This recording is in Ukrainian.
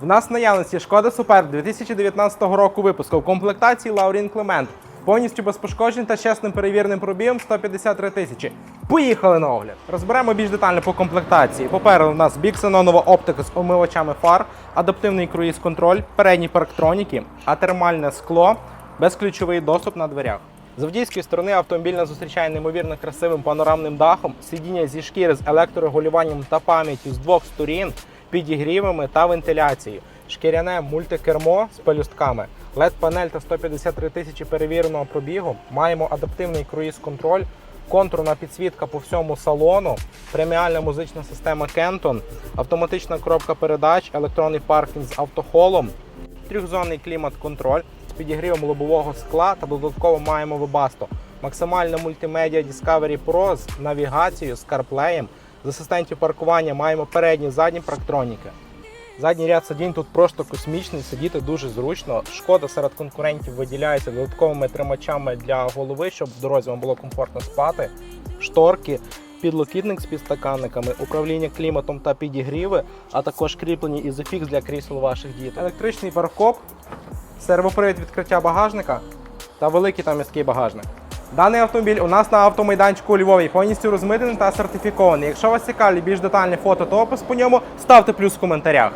В нас в наявності шкода Супер 2019 року випуску в комплектації Лаурін Клемент. Повністю без пошкоджень та чесним перевірним пробігом 153 тисячі. Поїхали на огляд. Розберемо більш детально по комплектації. Попереду у нас біксенонова оптика з омивачами фар, адаптивний круїз-контроль, передні парктроніки, атермальне скло, безключовий доступ на дверях. З водійської сторони автомобіль нас зустрічає неймовірно красивим панорамним дахом, сидіння зі шкіри з електрорегулюванням та пам'яттю з двох сторін, підігрівами та вентиляцією, шкіряне мультикермо з пелюстками, led панель та 153 тисячі перевіреного пробігу. Маємо адаптивний круїз-контроль, контурна підсвітка по всьому салону, преміальна музична система Kenton, автоматична коробка передач, електронний паркінг з автохолом, трьохзонний клімат-контроль з підігрівом лобового скла та додатково маємо Webasto. Максимальна мультимедіа Discovery Pro з навігацією, з CarPlay. З асистентів паркування маємо передні задні парктроніки. Задній ряд сидінь тут просто космічний, сидіти дуже зручно. Шкода серед конкурентів виділяється додатковими тримачами для голови, щоб в дорозі вам було комфортно спати. Шторки, підлокітник з підстаканниками, управління кліматом та підігріви, а також кріплені ізофікс для крісел ваших дітей. Електричний паркоп, сервопривід відкриття багажника та великий та міський багажник. Даний автомобіль у нас на автомайданчику у Львові повністю розмитений та сертифікований. Якщо вас цікавлять більш детальні фото та опис по ньому, ставте плюс в коментарях.